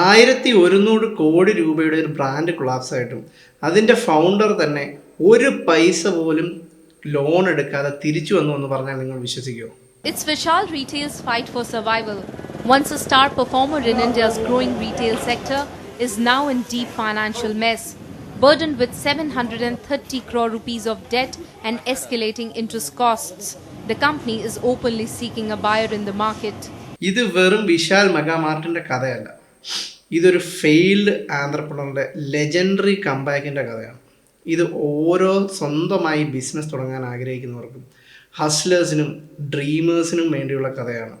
ആയിരത്തി ഒരുന്നൂറ് കോടി രൂപയുടെ ഒരു ബ്രാൻഡ് കൊളാപ്സ് ആയിട്ടും അതിന്റെ ഫൗണ്ടർ തന്നെ ഒരു പൈസ പോലും ലോൺ എടുക്കാതെ തിരിച്ചു വന്നു എന്ന് പറഞ്ഞാൽ നിങ്ങൾ വിശ്വസിക്കുമോ It's Vishal Retail's fight for survival. Once a star performer in India's growing retail sector is now in deep financial mess. Burdened with 730 crore rupees of debt and escalating interest costs, the company is openly seeking a buyer in the market. ഇത് വെറും വിശാൽ മെഗാമാർട്ടിന്റെ കഥയല്ല ഇതൊരു failed ആന്ത്രപ്രണറിന്റെ legendary കമ്പാക്കിന്റെ കഥയാണ്. ഇത് ഓരോ സ്വന്തമായി business തുടങ്ങാൻ ആഗ്രഹിക്കുന്നവർക്കും ഹസ്ലേഴ്സിനും ഡ്രീമേഴ്സിനും വേണ്ടിയുള്ള കഥയാണ്.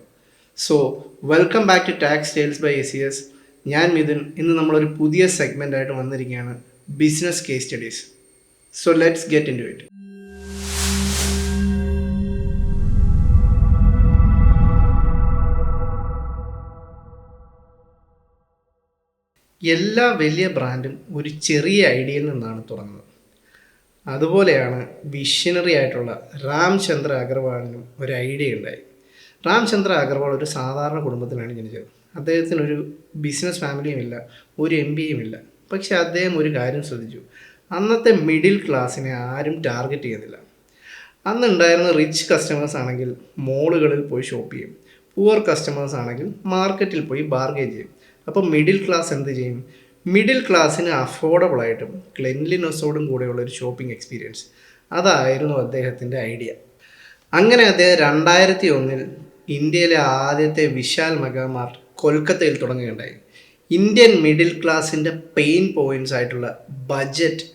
So welcome back to tax tales by A C S ഞാൻ മിഥുൻ. ഇന്ന് നമ്മളൊരു പുതിയ സെഗ്മെന്റ് ആയിട്ട് വന്നിരിക്കുകയാണ് business case studies so let's get into it എല്ലാ വലിയ ബ്രാൻഡും ഒരു ചെറിയ ഐഡിയയിൽ നിന്നാണ് തുടങ്ങുന്നത്. അതുപോലെയാണ് വിഷനറി ആയിട്ടുള്ള രാംചന്ദ്ര അഗർവാളിനും ഒരു ഐഡിയ ഉണ്ടായി. രാംചന്ദ്ര അഗർവാൾ ഒരു സാധാരണ കുടുംബത്തിലാണ് ജനിച്ചത്. അദ്ദേഹത്തിന് ഒരു ബിസിനസ് ഫാമിലിയും ഇല്ല ഒരു എം ബിയും ഇല്ല. പക്ഷേ അദ്ദേഹം ഒരു കാര്യം ശ്രദ്ധിച്ചു. അന്നത്തെ മിഡിൽ ക്ലാസ്സിനെ ആരും ടാർഗറ്റ് ചെയ്യുന്നില്ല. അന്നുണ്ടായിരുന്ന റിച്ച് കസ്റ്റമേഴ്സ് ആണെങ്കിൽ മോളുകളിൽ പോയി ഷോപ്പ് ചെയ്യും. പുവർ കസ്റ്റമേഴ്സ് ആണെങ്കിൽ മാർക്കറ്റിൽ പോയി ബാർഗെയിൻ ചെയ്യും. അപ്പോൾ മിഡിൽ ക്ലാസ് എന്ത് ചെയ്യും? മിഡിൽ ക്ലാസ്സിന് അഫോർഡബിൾ ആയിട്ടും ക്ലെൻലിനെസ്സോടും കൂടെയുള്ള ഒരു ഷോപ്പിംഗ് എക്സ്പീരിയൻസ് അതായിരുന്നു അദ്ദേഹത്തിന്റെ ഐഡിയ അങ്ങനെ അദ്ദേഹം രണ്ടായിരത്തി ഒന്നിൽ ഇന്ത്യയിലെ ആദ്യത്തെ വിശാൽ മെഗാമാർട്ട് കൊൽക്കത്തയിൽ തുടങ്ങുകയുണ്ടായി. ഇന്ത്യൻ മിഡിൽ ക്ലാസ്സിന്റെ പെയിൻ പോയിന്റ്സ് ആയിട്ടുള്ള ബജറ്റ്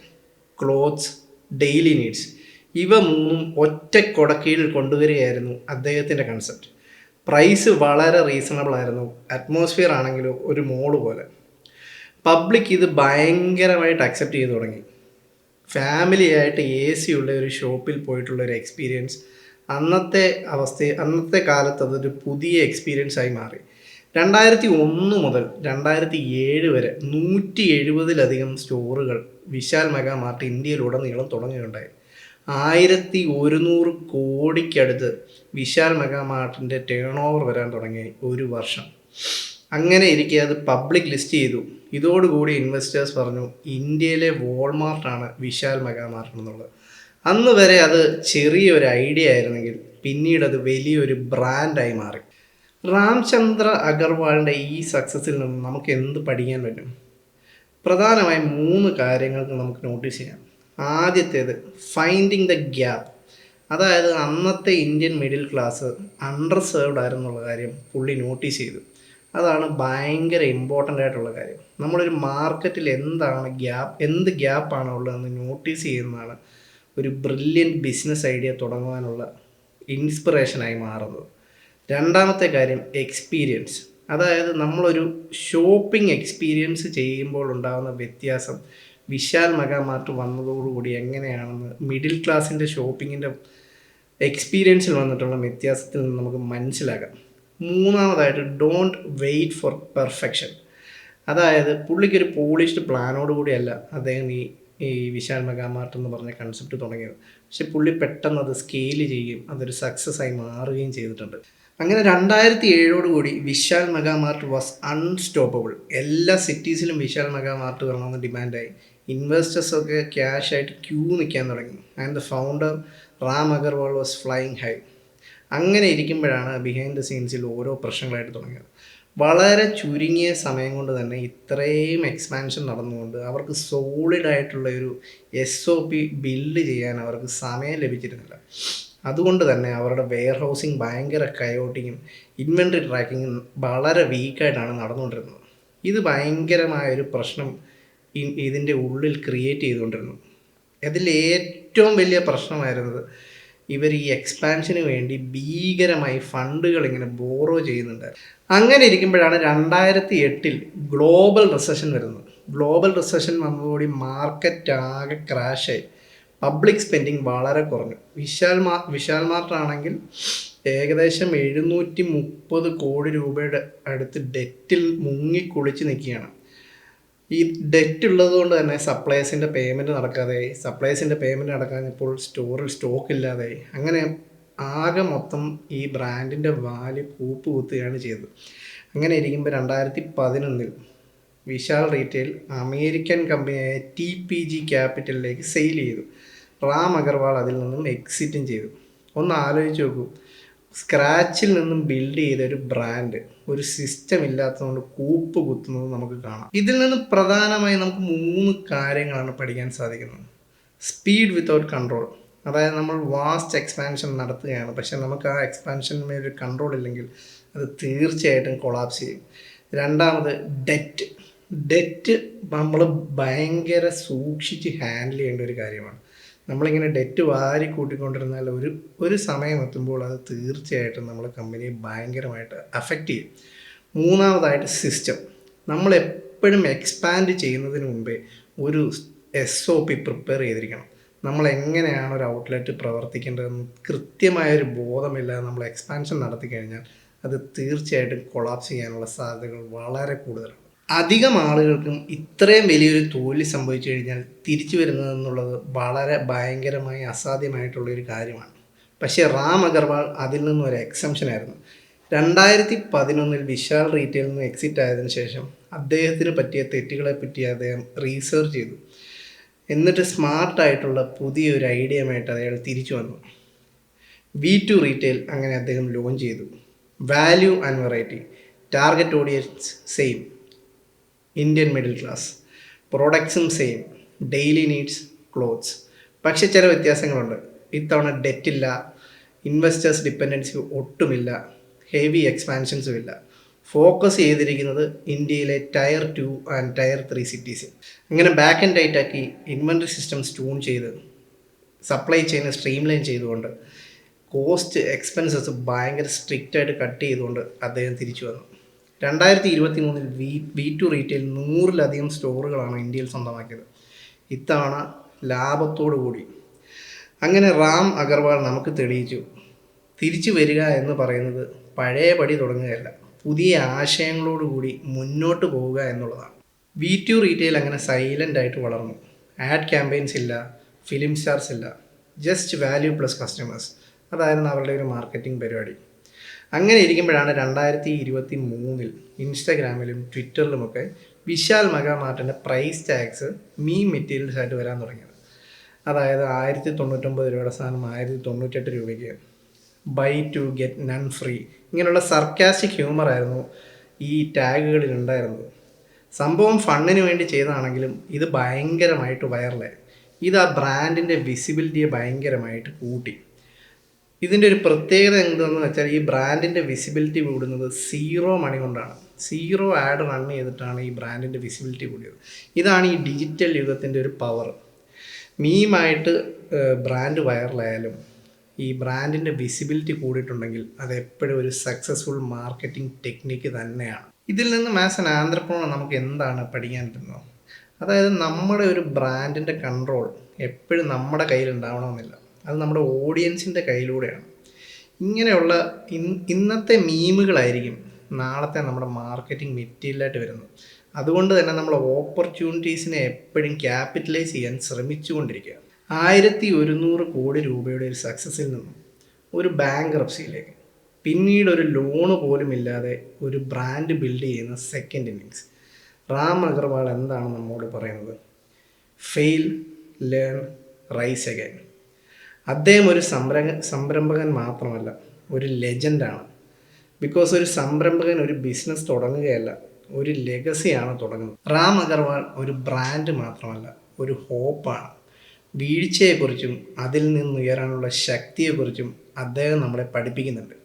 ക്ലോത്ത്സ് ഡെയിലി നീഡ്സ് ഇവ മൂന്നും ഒറ്റ കൊടക്കീഴിൽ കൊണ്ടുവരികയായിരുന്നു അദ്ദേഹത്തിന്റെ കൺസെപ്റ്റ് പ്രൈസ് വളരെ റീസണബിൾ ആയിരുന്നു. അറ്റ്മോസ്ഫിയർ ആണെങ്കിലും ഒരു മോൾ പോലെ. പബ്ലിക് ഇത് ഭയങ്കരമായിട്ട് അക്സെപ്റ്റ് ചെയ്തു തുടങ്ങി. ഫാമിലി ആയിട്ട് എ സി ഉള്ള ഒരു ഷോപ്പിൽ പോയിട്ടുള്ള ഒരു എക്സ്പീരിയൻസ് അന്നത്തെ അവസ്ഥ അന്നത്തെ കാലത്ത് അതൊരു പുതിയ എക്സ്പീരിയൻസ് ആയി മാറി. രണ്ടായിരത്തി ഒന്ന് മുതൽ രണ്ടായിരത്തി ഏഴ് വരെ നൂറ്റി എഴുപതിലധികം സ്റ്റോറുകൾ വിശാൽ മെഗാ മാർട്ട് ഇന്ത്യയിലുടനീളം തുടങ്ങുകയുണ്ടായി. ആയിരത്തി ഒരുന്നൂറ് കോടിക്കടുത്ത് വിശാൽ മെഗാ മാർട്ടിന്റെ ടേൺ ഓവർ വരാൻ തുടങ്ങി ഒരു വർഷം. അങ്ങനെ ഇരിക്കെ അത് പബ്ലിക് ലിസ്റ്റ് ചെയ്തു. ഇതോടുകൂടി ഇൻവെസ്റ്റേഴ്സ് പറഞ്ഞു ഇന്ത്യയിലെ വോൾമാർട്ടാണ് വിശാൽ മെഗാമാർട്ട് എന്നുള്ളത്. അന്ന് വരെ അത് ചെറിയൊരു ഐഡിയ ആയിരുന്നെങ്കിൽ പിന്നീട് അത് വലിയൊരു ബ്രാൻഡായി മാറി. രാംചന്ദ്ര അഗർവാളിന്റെ ഈ സക്സസ്സിൽ നിന്ന് നമുക്ക് എന്ത് പഠിക്കാൻ പറ്റും? പ്രധാനമായും മൂന്ന് കാര്യങ്ങൾക്ക് നമുക്ക് നോട്ടീസ് ചെയ്യാം. ആദ്യത്തേത് ഫൈൻഡിങ് ദ ഗ്യാപ്പ് അതായത് അന്നത്തെ Indian middle class underserved ആയിരുന്നുള്ള കാര്യം പുള്ളി നോട്ടീസ് ചെയ്തു. അതാണ് ഭയങ്കര ഇമ്പോർട്ടന്റ് ആയിട്ടുള്ള കാര്യം. നമ്മളൊരു മാർക്കറ്റിൽ എന്താണ് ഗ്യാപ്പ് എന്ത് ഗ്യാപ്പാണ് ഉള്ളതെന്ന് നോട്ടീസ് ചെയ്യുന്നതാണ് ഒരു ബ്രില്യൻ ബിസിനസ് ഐഡിയ തുടങ്ങുവാനുള്ള ഇൻസ്പിറേഷനായി മാറുന്നത്. രണ്ടാമത്തെ കാര്യം എക്സ്പീരിയൻസ് അതായത് നമ്മളൊരു ഷോപ്പിംഗ് എക്സ്പീരിയൻസ് ചെയ്യുമ്പോൾ ഉണ്ടാകുന്ന വ്യത്യാസം വിശാൽ മെഗാമാർട്ട് വന്നതോടുകൂടി എങ്ങനെയാണെന്ന് മിഡിൽ ക്ലാസ്സിന്റെ ഷോപ്പിങ്ങിന്റെ എക്സ്പീരിയൻസിൽ വന്നിട്ടുള്ള വ്യത്യാസത്തിൽ നിന്ന് നമുക്ക് മനസ്സിലാക്കാം. മൂന്നാമതായിട്ട് ഡോണ്ട് വെയിറ്റ് ഫോർ പെർഫെക്ഷൻ അതായത് പുള്ളിക്കൊരു പോളിഷ്ഡ് പ്ലാനോട് കൂടിയല്ല അദ്ദേഹം ഈ ഈ വിശാൽ മെഗാമാർട്ട് എന്ന് പറഞ്ഞ കൺസെപ്റ്റ് തുടങ്ങിയത്. പക്ഷെ പുള്ളി പെട്ടെന്ന് അത് സ്കെയിൽ ചെയ്യുകയും അതൊരു സക്സസ് ആയി മാറുകയും ചെയ്തിട്ടുണ്ട്. അങ്ങനെ രണ്ടായിരത്തി ഏഴോട് കൂടി വിശാൽ മെഗാമാർട്ട് വാസ് അൺസ്റ്റോപ്പബിൾ എല്ലാ സിറ്റീസിലും വിശാൽ മെഗാമാർട്ട് വരണമെന്ന് ഡിമാൻഡായി ഇൻവെസ്റ്റേഴ്സൊക്കെ ക്യാഷ് ആയിട്ട് ക്യൂ നിൽക്കാൻ തുടങ്ങി. And the founder Ram Agarwal was flying high അങ്ങനെ ഇരിക്കുമ്പോഴാണ് ബിഹൈൻഡ് ദ സീൻസിൽ ഓരോ പ്രശ്നങ്ങളായിട്ട് തുടങ്ങിയത്. വളരെ ചുരുങ്ങിയ സമയം കൊണ്ട് തന്നെ ഇത്രയും എക്സ്പാൻഷൻ നടന്നുകൊണ്ട് അവർക്ക് സോളിഡ് ആയിട്ടുള്ള ഒരു എസ് ഒ പി ബിൽഡ് ചെയ്യാൻ അവർക്ക് സമയം ലഭിച്ചിരുന്നില്ല. അതുകൊണ്ട് തന്നെ അവരുടെ വെയർ ഹൗസിങ് ഭയങ്കര കയോട്ടിങ്ങും ഇൻവെൻട്രി ട്രാക്കിങ്ങും വളരെ വീക്കായിട്ടാണ് നടന്നുകൊണ്ടിരുന്നത്. ഇത് ഭയങ്കരമായൊരു പ്രശ്നം ഇതിന്റെ ഉള്ളിൽ ക്രിയേറ്റ് ചെയ്തുകൊണ്ടിരുന്നു. അതിൽ ഏറ്റവും വലിയ പ്രശ്നമായിരുന്നത് ഇവർ ഈ എക്സ്പാൻഷന് വേണ്ടി ഭീകരമായി ഫണ്ടുകൾ ഇങ്ങനെ ബോറോ ചെയ്യുന്നുണ്ട്. അങ്ങനെ ഇരിക്കുമ്പോഴാണ് രണ്ടായിരത്തി എട്ടിൽ ഗ്ലോബൽ റിസഷൻ വരുന്നത്. ഗ്ലോബൽ റിസഷൻ വന്നതോടെ മാർക്കറ്റ് ആകെ ക്രാഷായി പബ്ലിക് സ്പെൻഡിങ് വളരെ കുറഞ്ഞു. വിശാൽ മാ വിശാൽ മാർട്ടാണെങ്കിൽ ഏകദേശം എഴുന്നൂറ്റി മുപ്പത് കോടി രൂപയുടെ അടുത്ത് ഡെറ്റിൽ മുങ്ങിക്കുളിച്ച് നിൽക്കുകയാണ്. ഈ ഡെറ്റ് ഉള്ളത് കൊണ്ട് തന്നെ സപ്ലൈസിന്റെ പേയ്മെന്റ് നടക്കാതെ സപ്ലൈസിന്റെ പേയ്മെന്റ് നടക്കാഞ്ഞപ്പോൾ സ്റ്റോറിൽ സ്റ്റോക്ക് ഇല്ലാതെയായി അങ്ങനെ ആകെ മൊത്തം ഈ ബ്രാൻഡിന്റെ വാല്യൂ കൂപ്പ് കുത്തുകയാണ് ചെയ്തത്. അങ്ങനെ ഇരിക്കുമ്പോൾ രണ്ടായിരത്തി പതിനൊന്നിൽ വിശാൽ റീറ്റെയിൽ അമേരിക്കൻ കമ്പനിയായ ടി പി ജി ക്യാപിറ്റലിലേക്ക് സെയിൽ ചെയ്തു. റാം അഗർവാൾ അതിൽ നിന്നും എക്സിറ്റും ചെയ്തു. ഒന്ന് ആലോചിച്ച് നോക്കൂ. സ്ക്രാച്ചിൽ നിന്നും ബിൽഡ് ചെയ്ത ഒരു ബ്രാൻഡ് ഒരു സിസ്റ്റം ഇല്ലാത്തതുകൊണ്ട് കൂപ്പ് കുത്തുന്നത് നമുക്ക് കാണാം. ഇതിൽ നിന്ന് പ്രധാനമായി നമുക്ക് മൂന്ന് കാര്യങ്ങളാണ് പഠിക്കാൻ സാധിക്കുന്നത്. സ്പീഡ് വിത്തൗട്ട് കൺട്രോൾ അതായത് നമ്മൾ വാസ്റ്റ് എക്സ്പാൻഷൻ നടത്തുകയാണ്. പക്ഷെ നമുക്ക് ആ എക്സ്പാൻഷന് ഒരു കൺട്രോൾ ഇല്ലെങ്കിൽ അത് തീർച്ചയായിട്ടും കൊളാപ്സ് ചെയ്യും. രണ്ടാമത് ഡെറ്റ് ഡെറ്റ് നമ്മൾ ഭയങ്കര സൂക്ഷിച്ച് ഹാൻഡിൽ ചെയ്യേണ്ട ഒരു കാര്യമാണ്. നമ്മളിങ്ങനെ ഡെറ്റ് വാരി കൂട്ടിക്കൊണ്ടിരുന്നാൽ ഒരു ഒരു സമയം എത്തുമ്പോൾ അത് തീർച്ചയായിട്ടും നമ്മളെ കമ്പനിയെ ഭയങ്കരമായിട്ട് അഫക്റ്റ് ചെയ്യും. മൂന്നാമതായിട്ട് സിസ്റ്റം നമ്മൾ എപ്പോഴും എക്സ്പാൻഡ് ചെയ്യുന്നതിന് മുമ്പേ ഒരു എസ് ഒ പി പ്രിപ്പയർ ചെയ്തിരിക്കണം. നമ്മൾ എങ്ങനെയാണ് ഒരു ഔട്ട്ലെറ്റ് പ്രവർത്തിക്കേണ്ടതെന്ന് കൃത്യമായൊരു ബോധമില്ലാതെ നമ്മൾ എക്സ്പാൻഷൻ നടത്തി കഴിഞ്ഞാൽ അത് തീർച്ചയായിട്ടും കൊളാപ്സ് ചെയ്യാനുള്ള സാധ്യതകൾ വളരെ കൂടുതലാണ്. അധികം ആളുകൾക്കും ഇത്രയും വലിയൊരു തോൽവി സംഭവിച്ചു കഴിഞ്ഞാൽ തിരിച്ചു വരുന്നതെന്നുള്ളത് വളരെ ഭയങ്കരമായി അസാധ്യമായിട്ടുള്ള ഒരു കാര്യമാണ്. പക്ഷേ റാം അഗർവാൾ അതിൽ നിന്നും ഒരു എക്സംഷൻ ആയിരുന്നു. രണ്ടായിരത്തി പതിനൊന്നിൽ വിശാൽ റീറ്റെയിൽ നിന്ന് എക്സിറ്റ് ആയതിനു ശേഷം അദ്ദേഹത്തിന് പറ്റിയ തെറ്റുകളെ പറ്റി അദ്ദേഹം റീസർച്ച് ചെയ്തു. എന്നിട്ട് സ്മാർട്ടായിട്ടുള്ള പുതിയൊരു ഐഡിയയുമായിട്ട് അയാൾ തിരിച്ചു വന്നു. വി ടു റീറ്റെയിൽ അങ്ങനെ അദ്ദേഹം ലോഞ്ച് ചെയ്തു. Value and variety. Target audience same. Indian middle class പ്രോഡക്ട്സും same daily needs clothes പക്ഷേ ചില വ്യത്യാസങ്ങളുണ്ട്. ഇത്തവണ ഡെറ്റ് ഇല്ല. ഇൻവെസ്റ്റേഴ്സ് ഡിപ്പെൻഡൻസി ഒട്ടുമില്ല. ഹെവി എക്സ്പാൻഷൻസും ഇല്ല. ഫോക്കസ് ചെയ്തിരിക്കുന്നത് ഇന്ത്യയിലെ tier two and tier three cities അങ്ങനെ ബാക്ക് ആൻഡ് ടൈറ്റാക്കി ഇൻവെന്ററി സിസ്റ്റംസ് ട്യൂൺ ചെയ്ത് സപ്ലൈ ചെയിൻ സ്ട്രീംലൈൻ ചെയ്തുകൊണ്ട് കോസ്റ്റ് എക്സ്പെൻസസ് ഭയങ്കര സ്ട്രിക്റ്റായിട്ട് കട്ട് ചെയ്തുകൊണ്ട് അദ്ദേഹം തിരിച്ചു വന്നു. രണ്ടായിരത്തി ഇരുപത്തി മൂന്നിൽ വി വി ടു റീറ്റെയിൽ നൂറിലധികം സ്റ്റോറുകളാണ് ഇന്ത്യയിൽ സ്വന്തമാക്കിയത്. ഇത്തവണ ലാഭത്തോടു കൂടി. അങ്ങനെ റാം അഗർവാൾ നമുക്ക് തെളിയിച്ചു. തിരിച്ചു വരിക എന്ന് പറയുന്നത് പഴയ പടി തുടങ്ങുകയല്ല. പുതിയ ആശയങ്ങളോടുകൂടി മുന്നോട്ട് പോവുക എന്നുള്ളതാണ്. വി ടു റീറ്റെയിൽ അങ്ങനെ സൈലന്റ് ആയിട്ട് വളർന്നു. ആഡ് ക്യാമ്പയിൻസ് ഇല്ല ഫിലിം സ്റ്റാർസ് ഇല്ല ജസ്റ്റ് വാല്യൂ പ്ലസ് കസ്റ്റമേഴ്സ് അതായിരുന്നു അവരുടെ ഒരു മാർക്കറ്റിംഗ് പരിപാടി. അങ്ങനെ ഇരിക്കുമ്പോഴാണ് രണ്ടായിരത്തി ഇരുപത്തി മൂന്നിൽ ഇൻസ്റ്റാഗ്രാമിലും ട്വിറ്ററിലുമൊക്കെ വിശാൽ മെഗാമാർട്ടിന്റെ പ്രൈസ് ടാക്സ് മീ മെറ്റീരിയൽസ് ആയിട്ട് വരാൻ തുടങ്ങിയത്. അതായത് ആയിരത്തി തൊണ്ണൂറ്റൊമ്പത് രൂപയുടെ സാധനം ആയിരത്തി തൊണ്ണൂറ്റെട്ട് രൂപയ്ക്ക് buy two get none free ഇങ്ങനെയുള്ള സർക്കാസ്റ്റിക് ഹ്യൂമറായിരുന്നു ഈ ടാഗുകളിൽ ഉണ്ടായിരുന്നത്. സംഭവം ഫണ്ണിന് വേണ്ടി ചെയ്തതാണെങ്കിലും ഇത് ഭയങ്കരമായിട്ട് വൈറലായി ഇത് ആ ബ്രാൻഡിന്റെ വിസിബിലിറ്റിയെ ഭയങ്കരമായിട്ട് കൂട്ടി. ഇതിന്റെ ഒരു പ്രത്യേകത എന്താണെന്ന് വെച്ചാൽ ഈ ബ്രാൻഡിന്റെ വിസിബിലിറ്റി കൂടുന്നത് സീറോ മണി കൊണ്ടാണ്. സീറോ ആഡ് റൺ ചെയ്തിട്ടാണ് ഈ ബ്രാൻഡിന്റെ വിസിബിലിറ്റി കൂടിയത്. ഇതാണ് ഈ ഡിജിറ്റൽ യുഗത്തിന്റെ ഒരു പവർ മീമായിട്ട് ബ്രാൻഡ് വൈറലായാലും ഈ ബ്രാൻഡിന്റെ വിസിബിലിറ്റി കൂടിയിട്ടുണ്ടെങ്കിൽ അത് എപ്പോഴും ഒരു സക്സസ്ഫുൾ മാർക്കറ്റിംഗ് ടെക്നിക്ക് തന്നെയാണ്. ഇതിൽ നിന്ന് മാസ് ആൻ നമുക്ക് എന്താണ് പഠിക്കാൻ പറ്റുന്നത്? അതായത് നമ്മുടെ ഒരു ബ്രാൻഡിന്റെ കൺട്രോൾ എപ്പോഴും നമ്മുടെ കയ്യിൽ ഉണ്ടാവണമെന്നില്ല അത് നമ്മുടെ ഓഡിയൻസിന്റെ കയ്യിലൂടെയാണ്. ഇങ്ങനെയുള്ള ഇന്നത്തെ മീമുകളായിരിക്കും നാളത്തെ നമ്മുടെ മാർക്കറ്റിംഗ് മെറ്റീരിയലായിട്ട് വരുന്നത്. അതുകൊണ്ട് തന്നെ നമ്മൾ ഓപ്പർച്യൂണിറ്റീസിനെ എപ്പോഴും ക്യാപിറ്റലൈസ് ചെയ്യാൻ ശ്രമിച്ചുകൊണ്ടിരിക്കുക. ആയിരത്തി ഒരുന്നൂറ് കോടി രൂപയുടെ ഒരു സക്സസിൽ നിന്നും ഒരു ബാങ്ക് റപ്സിയിലേക്ക് പിന്നീട് ഒരു ലോണ് പോലും ഇല്ലാതെ ഒരു ബ്രാൻഡ് ബിൽഡ് ചെയ്യുന്ന സെക്കൻഡ് ഇന്നിങ്സ് റാം അഗർവാൾ എന്താണ് നമ്മോട് പറയുന്നത്? ഫെയിൽ ലേൺ റൈസ് അഗൈൻ അദ്ദേഹം ഒരു സംരംഭ സംരംഭകൻ മാത്രമല്ല ഒരു ലെജൻഡാണ് ബിക്കോസ് ഒരു സംരംഭകൻ ഒരു ബിസിനസ് തുടങ്ങുകയല്ല ഒരു ലെഗസിയാണ് തുടങ്ങുന്നത്. റാം അഗർവാൾ ഒരു ബ്രാൻഡ് മാത്രമല്ല ഒരു ഹോപ്പാണ് വീഴ്ചയെക്കുറിച്ചും അതിൽ നിന്ന് ഉയരാനുള്ള ശക്തിയെക്കുറിച്ചും അദ്ദേഹം നമ്മളെ പഠിപ്പിക്കുന്നുണ്ട്.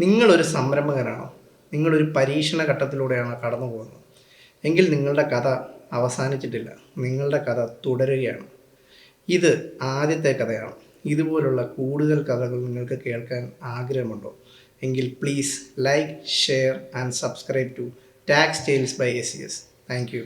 നിങ്ങളൊരു സംരംഭകനാണോ? നിങ്ങളൊരു പരീക്ഷണ ഘട്ടത്തിലൂടെയാണോ കടന്നു പോകുന്നത്? എങ്കിൽ നിങ്ങളുടെ കഥ അവസാനിച്ചിട്ടില്ല. നിങ്ങളുടെ കഥ തുടരുകയാണ്. ഇത് ആദ്യത്തെ കഥയാണ്. ഇതുപോലുള്ള കൂടുതൽ കഥകൾ നിങ്ങൾക്ക് കേൾക്കാൻ ആഗ്രഹമുണ്ടോ? എങ്കിൽ please like share and subscribe to tax tales by S C S thank you